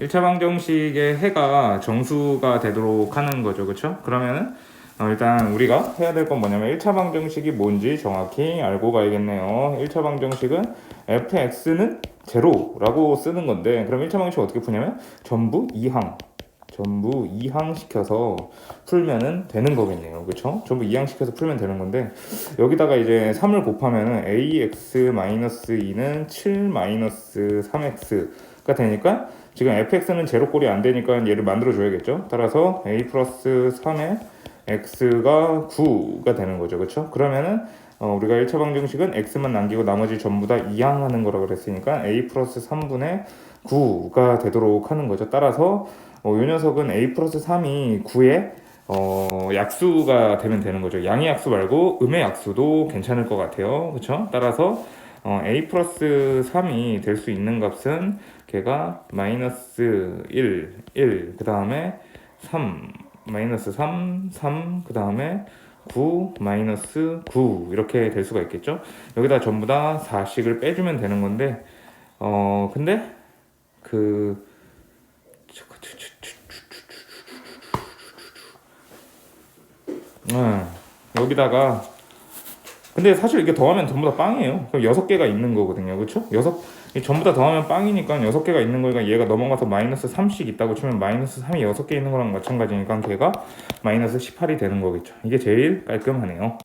1차 방정식의 해가 정수가 되도록 하는 거죠. 그렇죠? 그러면은 어, 일단 우리가 해야 될 건 뭐냐면 1차 방정식이 뭔지 정확히 알고 가야겠네요. 1차 방정식은 fx는 제로라고 쓰는 건데 그럼 1차 방정식 어떻게 푸냐면 전부 2항 전부 2항 시켜서 풀면은 되는 거겠네요. 그렇죠? 전부 2항 시켜서 풀면 되는 건데 여기다가 이제 3을 곱하면은 ax-2는 7-3x가 되니까 지금 fx는 제로꼴이 안 되니까 얘를 만들어 줘야겠죠. 따라서 a 플러스 3에 x가 9가 되는 거죠. 그렇죠? 그러면은 어, 우리가 1차 방정식은 x만 남기고 나머지 전부 다 2항 하는 거라고 그랬으니까 a 플러스 3분의 9가 되도록 하는 거죠. 따라서 어, 이 녀석은 a 플러스 3이 9의 어, 약수가 되면 되는 거죠. 양의 약수 말고 음의 약수도 괜찮을 것 같아요. 그렇죠? 따라서 어, a 플러스 3이 될 수 있는 값은 걔가 마이너스 1, 1, 그 다음에 3, 마이너스 3, 3, 그 다음에 9, 마이너스 9 이렇게 될 수가 있겠죠. 여기다 전부 다 4씩을 빼주면 되는 건데 어 근데 그 음, 여기다가 근데 사실 이게 더하면 전부 다 빵이에요. 그럼 여섯 개가 있는 거거든요, 그렇죠? 여섯 이 전부 다 더하면 빵이니까 여섯 개가 있는 거니까 얘가 넘어가서 마이너스 3씩 있다고 치면 마이너스 3이 여섯 개 있는 거랑 마찬가지니까 걔가 마이너스 18이 되는 거겠죠. 이게 제일 깔끔하네요.